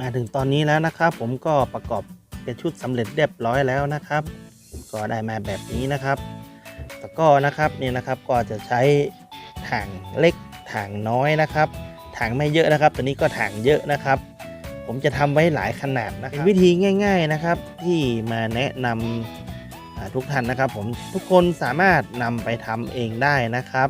มาถึงตอนนี้แล้วนะครับ ผมก็ประกอบเป็นชุดสำเร็จเรียบร้อยแล้วนะครับ ก็ได้มาแบบนี้นะครับตะก้อนะครับนี่นะครับก็จะใช้ถังเล็กถังน้อยนะครับถังไม่เยอะนะครับ ตัวนี้ก็ถังเยอะนะครับ ผมจะทำไว้หลายขนาดนะครับเป็นวิธีง่าย ๆนะครับ ที่มาแนะนำอ่าทุกท่านนะครับ ผมทุกคนสามารถนำไปทำเองได้นะครับ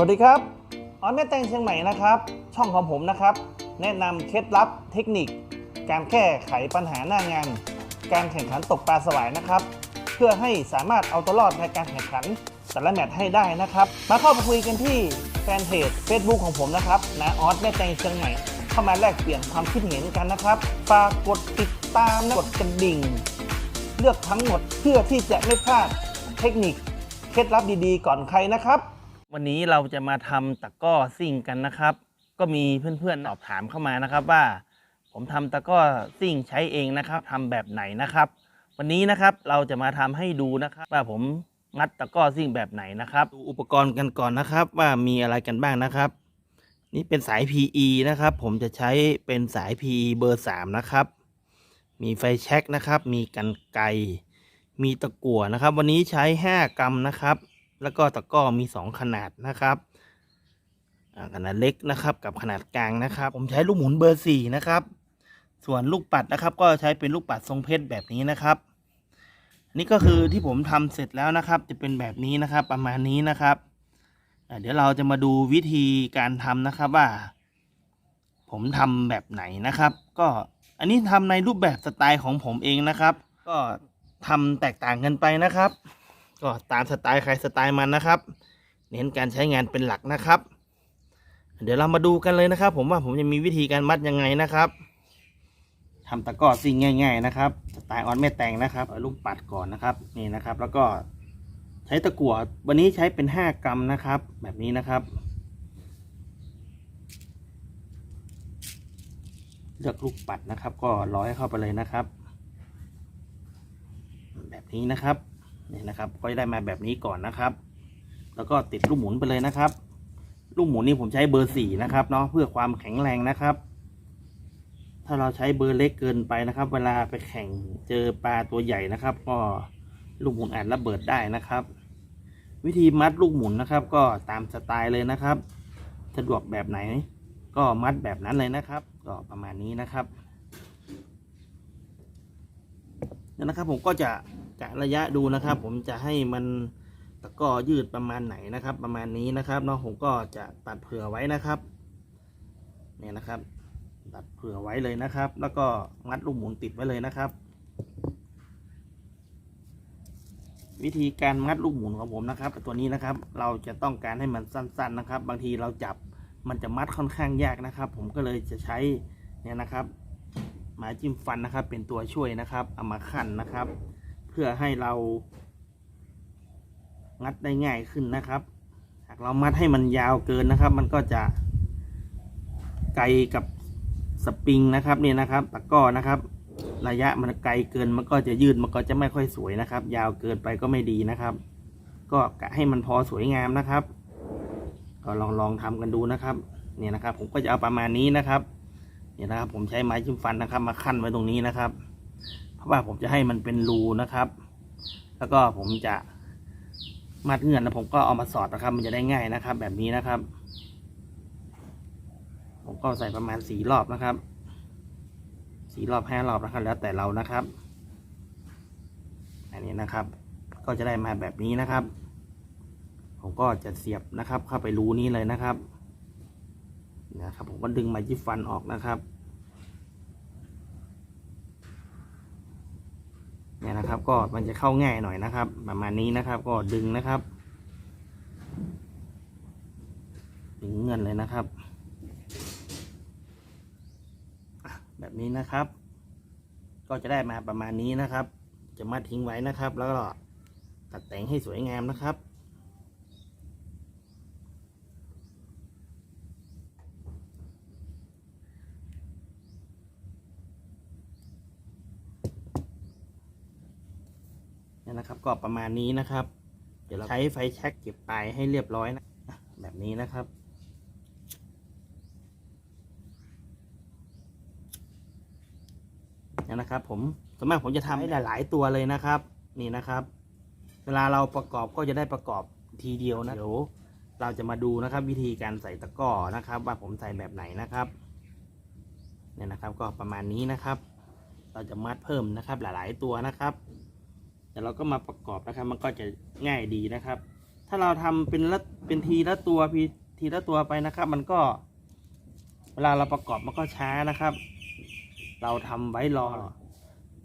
วัสดีครับออนแม่แตงเชียงใหม่นะครับ ช่องของผมนะครับ แนะนำเคล็ดลับเทคนิค การแก้ไขปัญหาหน้างาน การแข่งขันตกปลาสวายนะครับ เพื่อให้สามารถเอาตัวรอดในการแข่งขันแต่ละแมตช์ให้ได้นะครับ มาเข้ามาคุยกันที่แฟนเพจ Facebook ของผมนะครับนะออสแม่แตงเชียงใหม่ เข้ามาแลกเปลี่ยนความคิดเห็นกันนะครับฝากกดติดตามนะกดกระดิ่ง เลือกทั้งหมดเพื่อที่จะไม่พลาดเทคนิค เคล็ดลับดีๆ ก่อนใครนะครับ วันนี้เราจะมาทำตะก้อซิ่งกันนะครับ ก็มีเพื่อนๆสอบถามเข้ามานะครับว่า ผมทำตะก้อซิ่งใช้เองนะครับทำแบบไหนนะครับ วันนี้นะครับเราจะมาทำให้ดูนะครับ ว่าผมงัดตะก้อซิ่งแบบไหนนะครับ ดูอุปกรณ์กันก่อนนะครับ ว่ามีอะไรกันบ้างนะครับ นี่เป็นสาย PE นะครับ ผมจะใช้เป็นสาย PE เบอร์ 3 นะครับ มีไฟแช็กนะครับ มีกันไกมีตะกั่วนะครับ วันนี้ใช้ 5 กรัมนะครับ แล้วก็ตะก้อมี 2 ขนาดนะครับขนาดเล็กนะครับ กับขนาดกลางนะครับ ผมใช้ลูกหมุนเบอร์4นะครับ ส่วนลูกปัดนะครับ ก็ใช้เป็นลูกปัดทรงเพชรแบบนี้นะครับนี่ก็คือที่ผมทำเสร็จแล้วนะครับ จะเป็นแบบนี้นะครับ ประมาณนี้นะครับเดี๋ยวเราจะมาดูวิธีการทำนะครับว่า ผมทำแบบไหนนะครับ ก็อันนี้ทำในรูปแบบสไตล์ของผมเองนะครับ ก็ทำแตกต่างกันไปนะครับ ก็ตามสไตล์ใครสไตล์มันนะครับ เน้นการใช้งานเป็นหลักนะครับ เดี๋ยวเรามาดูกันเลยนะครับ ผมว่าผมจะมีวิธีการมัดยังไงนะครับทำตะกร้อซิ่งง่าย ๆ นะครับสไตล์ออนไม่แต่งนะครับเอาลูกปัดก่อนนะครับนี่นะครับ แล้วก็ใช้ตะกั่ววันนี้ใช้เป็นห้ากรัมนะครับ แบบนี้นะครับเลือกลูกปัดนะครับ ก็ร้อยเข้าไปเลยนะครับ แบบนี้นะครับ นี่นะครับ ก็จะได้มาแบบนี้ก่อนนะครับ แล้วก็ติดลูกหมุนไปเลยนะครับ ลูกหมุนนี่ผมใช้เบอร์สี่นะครับเนาะเพื่อความแข็งแรงนะครับ ถ้าเราใช้เบอร์เล็กเกินไปนะครับ เวลาไปแข่งเจอปลาตัวใหญ่นะครับ ก็ลูกหมุนอาจระเบิดได้นะครับ วิธีมัดลูกหมุนนะครับ ก็ตามสไตล์เลยนะครับ สะดวกแบบไหน ก็มัดแบบนั้นเลยนะครับ ก็ประมาณนี้นะครับเดี๋ยวนะครับผมก็จะ กะระยะดูนะครับ ผมจะให้มันตะก้อยืดประมาณไหนนะครับ ประมาณนี้นะครับเนาะผมก็จะตัดเผื่อไว้นะครับเนี่ยนะครับ ตัดเผื่อไว้เลยนะครับ แล้วก็มัดลูกหมุนติดไว้เลยนะครับ วิธีการมัดลูกหมุนของผมนะครับ ตัวนี้นะครับ เราจะต้องการให้มันสั้น ๆนะครับ บางทีเราจับมันจะมัดค่อนข้างยากนะครับ ผมก็เลยจะใช้เนี่ยนะครับไม้จิ้มฟันนะครับ เป็นตัวช่วยนะครับเอามาขั้นนะครับ พื่อให้เรา งัดได้ง่ายขึ้นนะครับ หากเรามัดให้มันยาวเกินนะครับ มันก็จะไกลกับสปริงนะครับเนี่ยนะครับ ตะก้อนะครับ ระยะมันไกลเกินมันก็จะยืดมันก็จะไม่ค่อยสวยนะครับ ยาวเกินไปก็ไม่ดีนะครับ ก็กะให้มันพอสวยงามนะครับ ก็ลองลองทำกันดูนะครับเนี่ยนะครับ ผมก็จะเอาประมาณนี้นะครับเนี่ยนะครับ ผมใช้ไม้จิ้มฟันนะครับ มาขั้นไว้ตรงนี้นะครับ ว่าผมจะให้มันเป็นรูนะครับ แล้วก็ผมจะมัดเงื่อนแล้วผมก็เอามาสอดนะครับ มันจะได้ง่ายนะครับ แบบนี้นะครับ ผมก็ใส่ประมาณสี่รอบนะครับสี่รอบห้ารอบนะครับ แล้วแต่เรานะครับ อันนี้นะครับ ก็จะได้มาแบบนี้นะครับ ผมก็จะเสียบนะครับ เข้าไปรูนี้เลยนะครับนะครับ ผมก็ดึงม้จิ้ฟันออกนะครับ เนี่ยนะครับ ก็มันจะเข้าง่ายหน่อยนะครับ ประมาณนี้นะครับ ก็ดึงนะครับ ดึงเงินเลยนะครับ แบบนี้นะครับ ก็จะได้มาประมาณนี้นะครับ จะมัดทิ้งไว้นะครับ แล้วก็ตัดแต่งให้สวยงามนะครับ น นะครับ ก็ประมาณนี้นะครับ เดี๋ยวเราใช้ไฟแช็กเก็บปลายให้เรียบร้อยนะอะแบบนี้นะครับเนี่ยนะครับ ผมส่วนมากผมจะทำให้หลาย ๆ ตัวเลยนะครับ นี่นะครับ เวลาเราประกอบก็จะได้ประกอบทีเดียวนะเดี๋ยวเราจะมาดูนะครับ วิธีการใส่ตะกร้อนะครับ ว่าผมใส่แบบไหนนะครับเนี่ยนะครับก็ประมาณนี้นะครับ เราจะมัดเพิ่มนะครับหลาย ๆ ตัวนะครับ แต่เราก็มาประกอบนะครับ มันก็จะง่ายดีนะครับ ถ้าเราทำเป็นละเป็นทีละตัวพีทีละตัวไปนะครับ มันก็ เวลาเราประกอบมันก็ช้านะครับ เราทำไว้รอ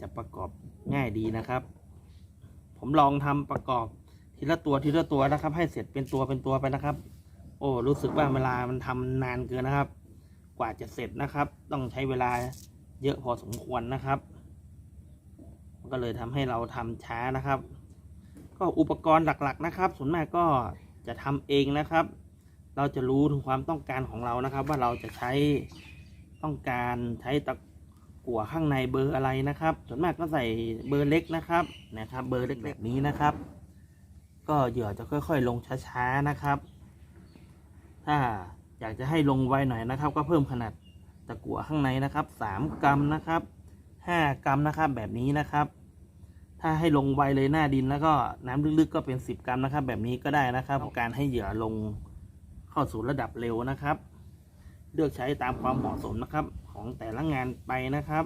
จะประกอบง่ายดีนะครับ ผมลองทำประกอบทีละตัวทีละตัวนะครับ ให้เสร็จเป็นตัวเป็นตัวไปนะครับ โอ้รู้สึกว่าเวลามันทำนานเกินนะครับ กว่าจะเสร็จนะครับ ต้องใช้เวลาเยอะพอสมควรนะครับ ก็เลยทำให้เราทำช้านะครับ ก็อุปกรณ์หลักๆนะครับ ส่วนมากก็จะทำเองนะครับ เราจะรู้ถึงความต้องการของเรานะครับ ว่าเราจะใช้ต้องการใช้ตะกั่วข้างในเบอร์อะไรนะครับ ส่วนมากก็ใส่เบอร์เล็กนะครับนะครับ เบอร์เล็กแบบนี้นะครับ ก็เหยื่อจะค่อย ๆ ลงช้าๆนะครับ ถ้าอยากจะให้ลงไวหน่อยนะครับ ก็เพิ่มขนาดตะกั่วข้างในนะครับสามกรัมนะครับห้ากรัมนะครับแบบนี้นะครับ ถ้าให้ลงไวเลยหน้าดินแล้วก็น้ำลึกๆก็เป็นสิบกรัมนะครับ แบบนี้ก็ได้นะครับ การให้เหยื่อลงเข้าสู่ระดับเร็วนะครับ เลือกใช้ตามความเหมาะสมนะครับ ของแต่ละงานไปนะครับ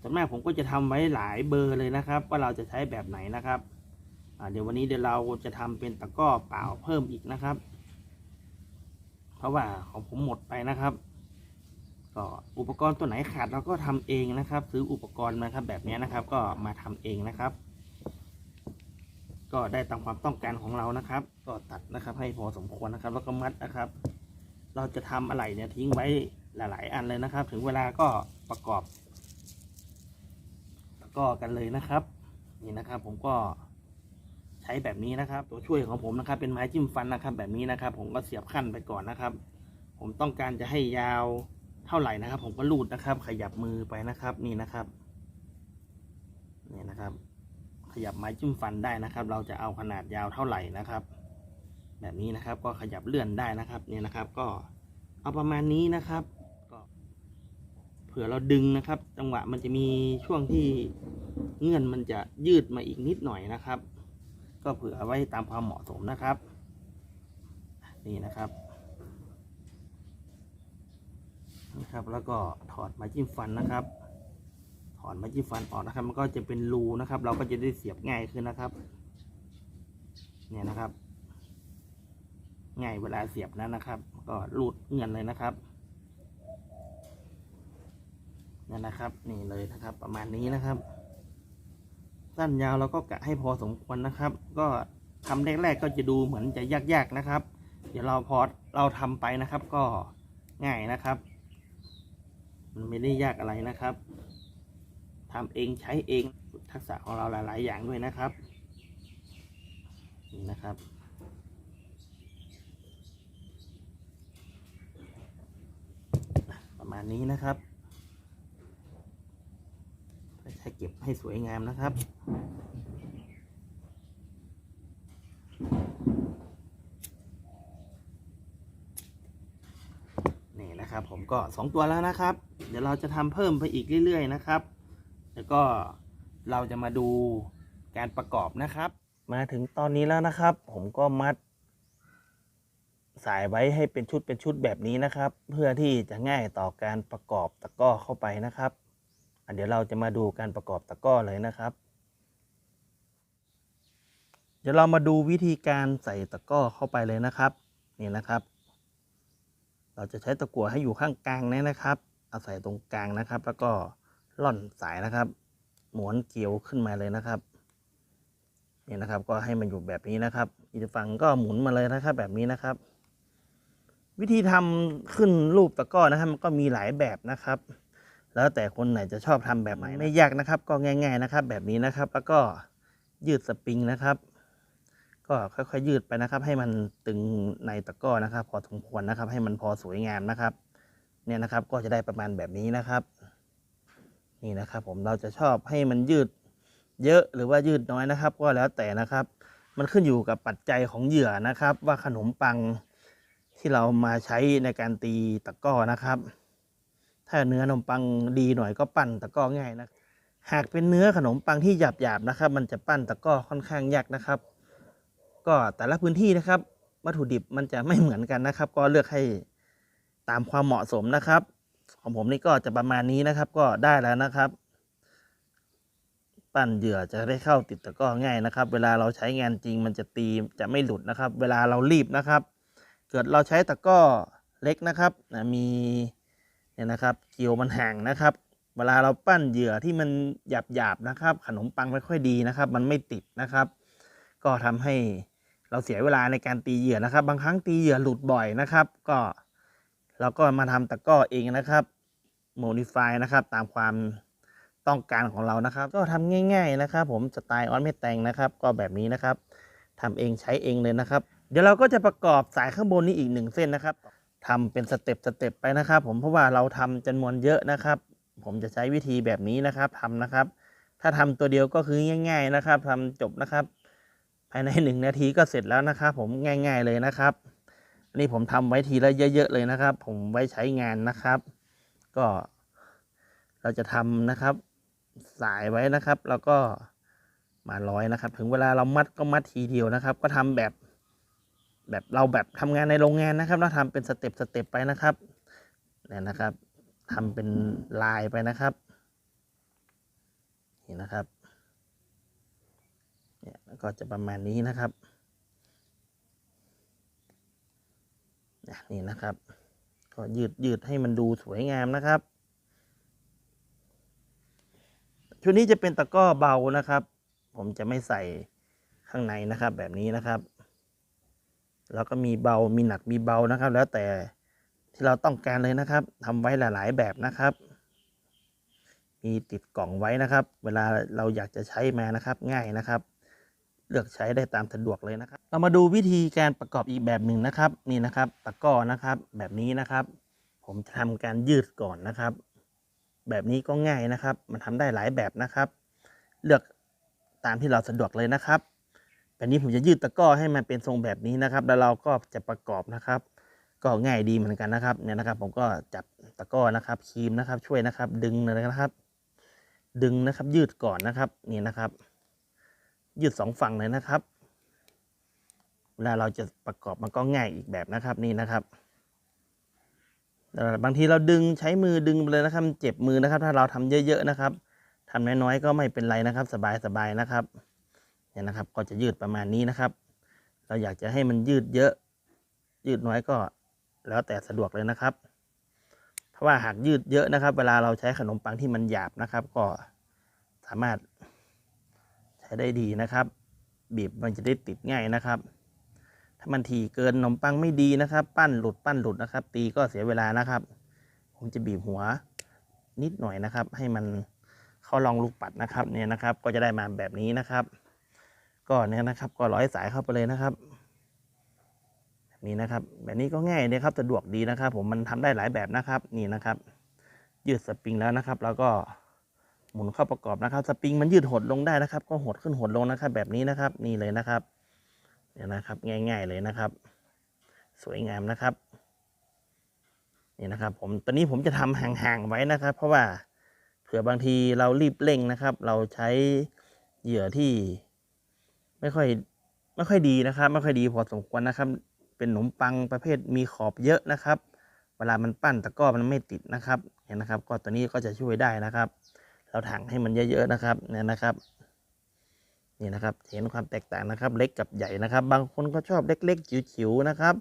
ส่วนมากผมก็จะทำไว้หลายเบอร์เลยนะครับ ว่าเราจะใช้แบบไหนนะครับอ่าเดี๋ยววันนี้เดี๋ยวเราจะทำเป็นตะกร้อเปล่าเพิ่มอีกนะครับ เพราะว่าของผมหมดไปนะครับ ก็อุปกรณ์ตัวไหนขาดเราก็ทำเองนะครับ ซื้ออุปกรณ์มาครับแบบนี้นะครับ ก็มาทำเองนะครับ ก็ได้ตามความต้องการของเรานะครับ ก็ตัดนะครับให้พอสมควรนะครับ แล้วก็มัดนะครับ เราจะทำอะไรเนี่ยทิ้งไว้หลาย ๆ อันเลยนะครับ ถึงเวลาก็ประกอบแล้วก็กันเลยนะครับ นี่นะครับ ผมก็ใช้แบบนี้นะครับ ตัวช่วยของผมนะครับ เป็นไม้จิ้มฟันนะครับ แบบนี้นะครับ ผมก็เสียบขั้นไปก่อนนะครับ ผมต้องการจะให้ยาว เท่าไหร่นะครับ ผมก็ลูดนะครับ ขยับมือไปนะครับ นี่นะครับนี่นะครับ ขยับไม้จิ้มฟันได้นะครับ เราจะเอาขนาดยาวเท่าไหร่นะครับ แบบนี้นะครับก็ขยับเลื่อนได้นะครับนี่นะครับ ก็เอาประมาณนี้นะครับก็เผื่อเราดึงนะครับ จังหวะมันจะมีช่วงที่เงื่อนมันจะยืดมาอีกนิดหน่อยนะครับ ก็เผื่อไว้ตามความเหมาะสมนะครับ นี่นะครับ นะครับ แล้วก็ถอดไม้จิ้มฟันนะครับ ถอดไม้จิ้มฟันออกนะครับ มันก็จะเป็นรูนะครับ เราก็จะได้เสียบง่ายขึ้นนะครับ เนี่ยนะครับ ง่ายเวลาเสียบนั้นนะครับ ก็รูดเงินเลยนะครับนั่นนะครับ นี่เลยนะครับ ประมาณนี้นะครับ สั้นยาวเราก็กะให้พอสมควรนะครับ ก็ทำแรกๆก็จะดูเหมือนจะยากๆนะครับ เดี๋ยวเราพอเราทำไปนะครับ ก็ง่ายนะครับ มันไม่ได้ยากอะไรนะครับทำเองใช้เองทักษะของเราหลาย ๆ อย่างด้วยนะครับนี่นะครับประมาณนี้นะครับใช้เก็บให้สวยงามนะครับ นะครับ ผมก็สองตัวแล้วนะครับ เดี๋ยวเราจะทำเพิ่มไปอีกเรื่อยๆนะครับ แล้วก็เราจะมาดูการประกอบนะครับ มาถึงตอนนี้แล้วนะครับ ผมก็มัด สายไว้ให้เป็นชุดเป็นชุดแบบนี้นะครับ เพื่อที่จะง่ายต่อการประกอบตะก้อเข้าไปนะครับอะเดี๋ยวเราจะมาดูการประกอบตะก้อเลยนะครับ เดี๋ยวเรามาดูวิธีการใส่ตะก้อเข้าไปเลยนะครับ นี่นะครับ เราจะใช้ตะกั่วให้อยู่ข้างกลางนี้นะครับเอาใส่ตรงกลางนะครับ แล้วก็ล่อนสายนะครับหมุนเกลียวขึ้นมาเลยนะครับนี่นะครับ ก็ให้มันอยู่แบบนี้นะครับ อีกฝั่งก็หมุนมาเลยนะครับ แบบนี้นะครับ วิธีทำขึ้นรูปตะก้อนะครับ มันก็มีหลายแบบนะครับ แล้วแต่คนไหนจะชอบทำแบบไหนไม่ยากนะครับ ก็ง่าย ๆนะครับ แบบนี้นะครับ แล้วก็ยืดสปริงนะครับ ก็ค่อยๆยืดไปนะครับ ให้มันตึงในตะก้อนะครับ พอสมควรนะครับ ให้มันพอสวยงามนะครับ เนี่ยนะครับก็จะได้ประมาณแบบนี้นะครับ นี่นะครับ ผมเราจะชอบให้มันยืดเยอะหรือว่ายืดน้อยนะครับ ก็แล้วแต่นะครับ มันขึ้นอยู่กับปัจจัยของเหยื่อนะครับ ว่าขนมปังที่เรามาใช้ในการตีตะก้อนะครับ ถ้าเนื้อขนมปังดีหน่อยก็ปั้นตะก้อง่ายนะ หากเป็นเนื้อขนมปังที่หยาบๆนะครับ มันจะปั้นตะก้อค่อนข้างยากนะครับ ก็แต่ละพื้นที่นะครับ วัตถุดิบมันจะไม่เหมือนกันนะครับ ก็เลือกให้ตามความเหมาะสมนะครับ ของผมนี่ก็จะประมาณนี้นะครับ ก็ได้แล้วนะครับ ปั้นเหยื่อจะได้เข้าติดตะก้อง่ายนะครับ เวลาเราใช้งานจริงมันจะตีจะไม่หลุดนะครับ เวลาเรารีบนะครับ เกิดเราใช้ตะก้อเล็กนะครับมีเนี่ยนะครับเกี่ยวมันห่างนะครับ เวลาเราปั้นเหยื่อที่มันหยาบหยาบๆนะครับ ขนมปังไม่ค่อยดีนะครับ มันไม่ติดนะครับ ก็ทำให้ เราเสียเวลาในการตีเหยื่อนะครับ บางครั้งตีเหยื่อหลุดบ่อยนะครับ ก็เราก็มาทำตะก้อเองนะครับ modify นะครับ ตามความต้องการของเรานะครับ ก็ทำง่าย ๆนะครับ ผมสไตล์ออนเมตแตงนะครับ ก็แบบนี้นะครับทำเองใช้เองเลยนะครับ เดี๋ยวเราก็จะประกอบสายข้างบนนี้อีกหนึ่งเส้นนะครับทำเป็นสเต็ปสเต็ปไปนะครับ ผมเพราะว่าเราทำจำนวนเยอะนะครับ ผมจะใช้วิธีแบบนี้นะครับทำนะครับ ถ้าทำตัวเดียวก็คือง่าย ๆนะครับทำจบนะครับายในหนึ่งนาทีก็เสร็จแล้วนะครับผมง่าย ๆเลยนะครับนนี้ผมทำไว้ทีละเยอะ ๆ เลยนะครับ ผมไว้ใช้งานนะครับ ก็เราจะทำนะครับ สายไว้นะครับ แล้วก็มาร้อยนะครับ ถึงเวลาเรามัดก็มัดทีเดียวนะครับ ก็ทำแบบ แบบเราแบบทำงานในโรงงานนะครับ เราทำเป็นสเต็ปสเต็ปไปนะครับเนี่ยนะครับทำเป็นลายไปนะครับนี่นะครับ เนี่ยก็จะประมาณนี้นะครับนี่นะครับ ก็ยืดยืดให้มันดูสวยงามนะครับ ชุดนี้จะเป็นตะก้อเบานะครับ ผมจะไม่ใส่ข้างในนะครับ แบบนี้นะครับ แล้วก็มีเบามีหนักมีเบานะครับ แล้วแต่ที่เราต้องการเลยนะครับทำไว้หลาย ๆ แบบนะครับ มีติดกล่องไว้นะครับ เวลาเราอยากจะใช้มานะครับ ง่ายนะครับ เลือกใช้ได้ตามสะดวกเลยนะครับ เรามาดูวิธีการประกอบอีกแบบหนึ่งนะครับ นี่นะครับ ตะก้อนะครับ แบบนี้นะครับ ผมจะทำการยืดก่อนนะครับ แบบนี้ก็ง่ายนะครับ มันทำได้หลายแบบนะครับ เลือกตามที่เราสะดวกเลยนะครับแบบนี้ผมจะยืดตะก้อให้มันเป็นทรงแบบนี้นะครับ แล้วเราก็จะประกอบนะครับ ก็ง่ายดีเหมือนกันนะครับเนี่ยนะครับ ผมก็จับตะก้อนะครับครีมนะครับ ช่วยนะครับ ดึงเลยนะครับ ดึงนะครับยืดก่อนนะครับ นี่นะครับ ยืดสองฝั่งเลยนะครับ เวลาเราจะประกอบมันก็ง่ายอีกแบบนะครับนี่นะครับบางทีเราดึงใช้มือดึงไปเลยนะครับเจ็บมือนะครับ ถ้าเราทำเยอะ ๆนะครับทำน้อยๆก็ไม่เป็นไรนะครับ สบายๆนะครับเนี่ยนะครับ ก็จะยืดประมาณนี้นะครับ เราอยากจะให้มันยืดเยอะ ยืดน้อยก็แล้วแต่สะดวกเลยนะครับ เพราะว่าหากยืดเยอะนะครับ เวลาเราใช้ขนมปังที่มันหยาบนะครับ ก็สามารถ ใช้ได้ดีนะครับ บีบมันจะได้ติดง่ายนะครับ ถ้ามันถี่เกินขนมปังไม่ดีนะครับ ปั้นหลุดปั้นหลุดนะครับ ตีก็เสียเวลานะครับ ผมจะบีบหัวนิดหน่อยนะครับ ให้มันเข้าลองลูกปัดนะครับเนี่ยนะครับ ก็จะได้มาแบบนี้นะครับ ก็เนี่ยนะครับ ก็ร้อยสายเข้าไปเลยนะครับแบบนี้นะครับแบบนี้ก็ง่ายเลยครับสะดวกดีนะครับ ผมมันทำได้หลายแบบนะครับนี่นะครับ ยืดสปริงแล้วนะครับ แล้วก็ หมุนเข้าประกอบนะครับ สปริงมันยืดหดลงได้นะครับ ก็หดขึ้นหดลงนะครับ แบบนี้นะครับ นี่เลยนะครับเนี่ยนะครับ ง่าย ๆเลยนะครับ สวยงามนะครับ นี่นะครับ ผมตอนนี้ผมจะทำห่างๆไว้นะครับ เพราะว่าเผื่อบางทีเรารีบเร่งนะครับ เราใช้เหยื่อที่ไม่ค่อยไม่ค่อยดีนะครับ ไม่ค่อยดีพอสมควรนะครับ เป็นขนมปังประเภทมีขอบเยอะนะครับ เวลามันปั้นตะก้อมันไม่ติดนะครับ เห็นนะครับ ก็ตัวนี้ก็จะช่วยได้นะครับ เราถังให้มันเยอะๆนะครับเนี่ยนะครับ นี่นะครับ เห็นความแตกต่างนะครับ เล็กกับใหญ่นะครับ บางคนก็ชอบเล็กๆจิ๋วๆนะครับ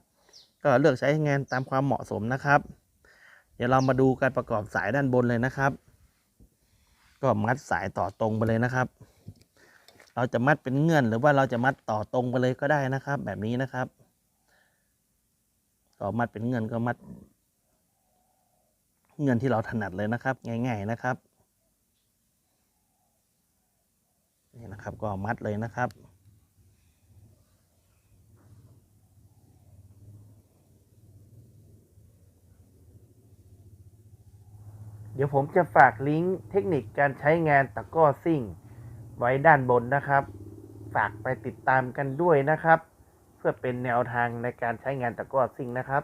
ก็เลือกใช้งานตามความเหมาะสมนะครับ เดี๋ยวเรามาดูการประกอบสายด้านบนเลยนะครับ ก็มัดสายต่อตรงไปเลยนะครับ เราจะมัดเป็นเงื่อนหรือว่าเราจะมัดต่อตรงไปเลยก็ได้นะครับ แบบนี้นะครับก็มัดเป็นเงื่อนก็มัดเงื่อนที่เราถนัดเลยนะครับ ง่าย ๆนะครับ นี่นะครับก็มัดเลยนะครับ เดี๋ยวผมจะฝากลิงก์เทคนิคการใช้งานตะก้อซิ่ง ไว้ด้านบนนะครับ ฝากไปติดตามกันด้วยนะครับ เพื่อเป็นแนวทางในการใช้งานตะก้อซิ่งนะครับ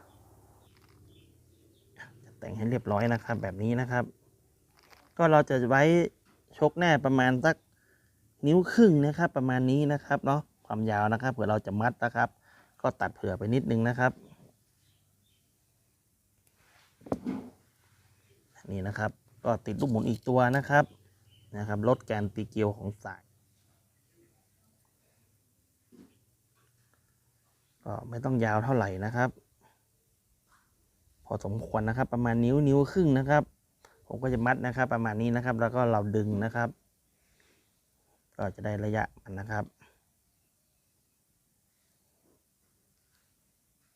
จะแต่งให้เรียบร้อยนะครับแบบนี้นะครับ ก็เราจะไว้ชกแน่ประมาณสัก นิ้วครึ่งนะครับ ประมาณนี้นะครับเนาะความยาวนะครับเผื่อเราจะมัดนะครับ ก็ตัดเผื่อไปนิดนึงนะครับ นี่นะครับ ก็ติดลูกหมุนอีกตัวนะครับนะครับลดการตีเกลียวของสายก็ไม่ต้องยาวเท่าไหร่นะครับ พอสมควรนะครับ ประมาณนิ้วนิ้วครึ่งนะครับ ผมก็จะมัดนะครับ ประมาณนี้นะครับ แล้วก็เราดึงนะครับ ก็จะได้ระยะมันนะครับ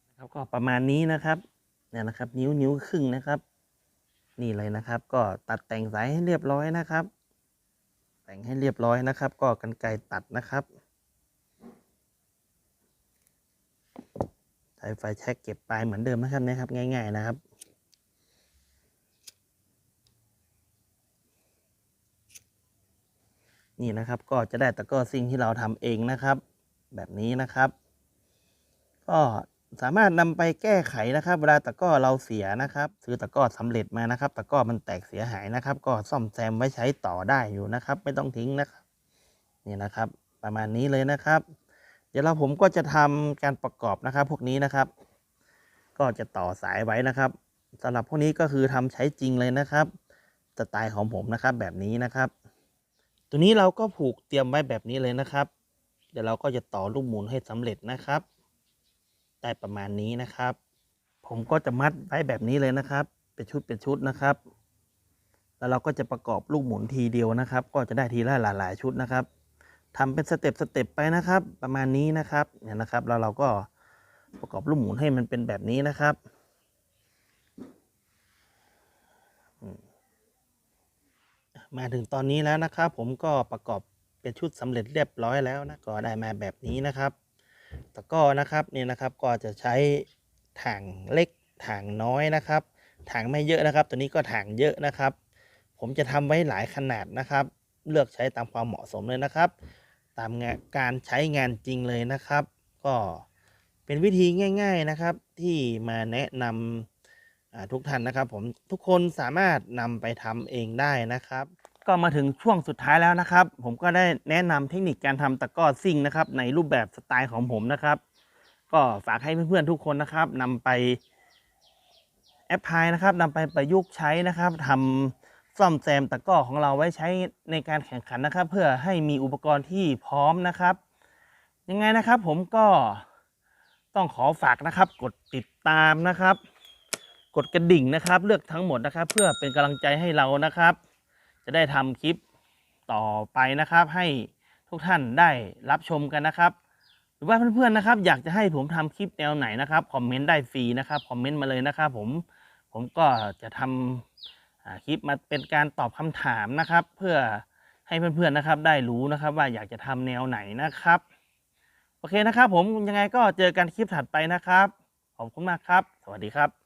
นะครับก็ประมาณนี้นะครับเนี่ยนะครับ นิ้วนิ้วครึ่งนะครับ นี่เลยนะครับ ก็ตัดแต่งสายให้เรียบร้อยนะครับ แต่งให้เรียบร้อยนะครับ ก็กันไกรตัดนะครับใช้ไฟแช็กเก็บปลายเหมือนเดิมนะครับนะครับ ง่าย ๆนะครับ นี่นะครับ ก็จะได้ตะกร้อซิ่งที่เราทำเองนะครับ แบบนี้นะครับ ก็สามารถนำไปแก้ไขนะครับ เวลาตะกร้อเราเสียนะครับ ซื้อตะกร้อสำเร็จมานะครับ ตะกร้อมันแตกเสียหายนะครับ ก็ซ่อมแซมไว้ใช้ต่อได้อยู่นะครับ ไม่ต้องทิ้งนะครับ นี่นะครับ ประมาณนี้เลยนะครับ เดี๋ยวเราผมก็จะทำการประกอบนะครับ พวกนี้นะครับ ก็จะต่อสายไว้นะครับสำหรับพวกนี้ก็คือทำใช้จริงเลยนะครับสไตล์ของผมนะครับแบบนี้นะครับ ตัวนี้เราก็ผูกเตรียมไว้แบบนี้เลยนะครับ เดี๋ยวเราก็จะต่อลูกหมุนให้สำเร็จนะครับ ได้ประมาณนี้นะครับ ผมก็จะมัดไว้แบบนี้เลยนะครับ เป็นชุดเป็นชุดนะครับ แล้วเราก็จะประกอบลูกหมุนทีเดียวนะครับ ก็จะได้ทีละหลาย ๆ ชุดนะครับทำเป็นสเต็ปสเต็ปไปนะครับ ประมาณนี้นะครับเนี่ยนะครับ แล้วเราก็ประกอบลูกหมุนให้มันเป็นแบบนี้นะครับอืม มาถึงตอนนี้แล้วนะครับ ผมก็ประกอบเป็นชุดสำเร็จเรียบร้อยแล้วนะก็ได้มาแบบนี้นะครับตะก้อนะครับเนี่ยนะครับก็จะใช้ถังเล็กถังน้อยนะครับถังไม่เยอะนะครับ ตัวนี้ก็ถังเยอะนะครับ ผมจะทำไว้หลายขนาดนะครับ เลือกใช้ตามความเหมาะสมเลยนะครับ ตามงานการใช้งานจริงเลยนะครับ ก็เป็นวิธีง่าย ๆนะครับ ที่มาแนะนำอ่าทุกท่านนะครับ ผมทุกคนสามารถนำไปทำเองได้นะครับ ก็มาถึงช่วงสุดท้ายแล้วนะครับ ผมก็ได้แนะนำเทคนิคการทำตะกร้อซิ่งนะครับ ในรูปแบบสไตล์ของผมนะครับ ก็ฝากให้เพื่อนๆทุกคนนะครับนำไปแอปพลายนะครับนำไปประยุกต์ใช้นะครับทำซ่อมแซมตะกร้อของเราไว้ใช้ในการแข่งขันนะครับ เพื่อให้มีอุปกรณ์ที่พร้อมนะครับ ยังไงนะครับ ผมก็ต้องขอฝากนะครับ กดติดตามนะครับ กดกระดิ่งนะครับ เลือกทั้งหมดนะครับ เพื่อเป็นกำลังใจให้เรานะครับ จะได้ทำคลิปต่อไปนะครับ ให้ทุกท่านได้รับชมกันนะครับ หรือว่าเพื่อนๆนะครับ อยากจะให้ผมทำคลิปแนวไหนนะครับคอมเมนต์ได้ฟรีนะครับคอมเมนต์มาเลยนะครับ ผมผมก็จะทำอ่าคลิปมาเป็นการตอบคำถามนะครับ เพื่อให้เพื่อนๆนะครับ ได้รู้นะครับว่าอยากจะทำแนวไหนนะครับโอเคนะครับ ผมยังไงก็เจอกันคลิปถัดไปนะครับขอบคุณมากครับ สวัสดีครับ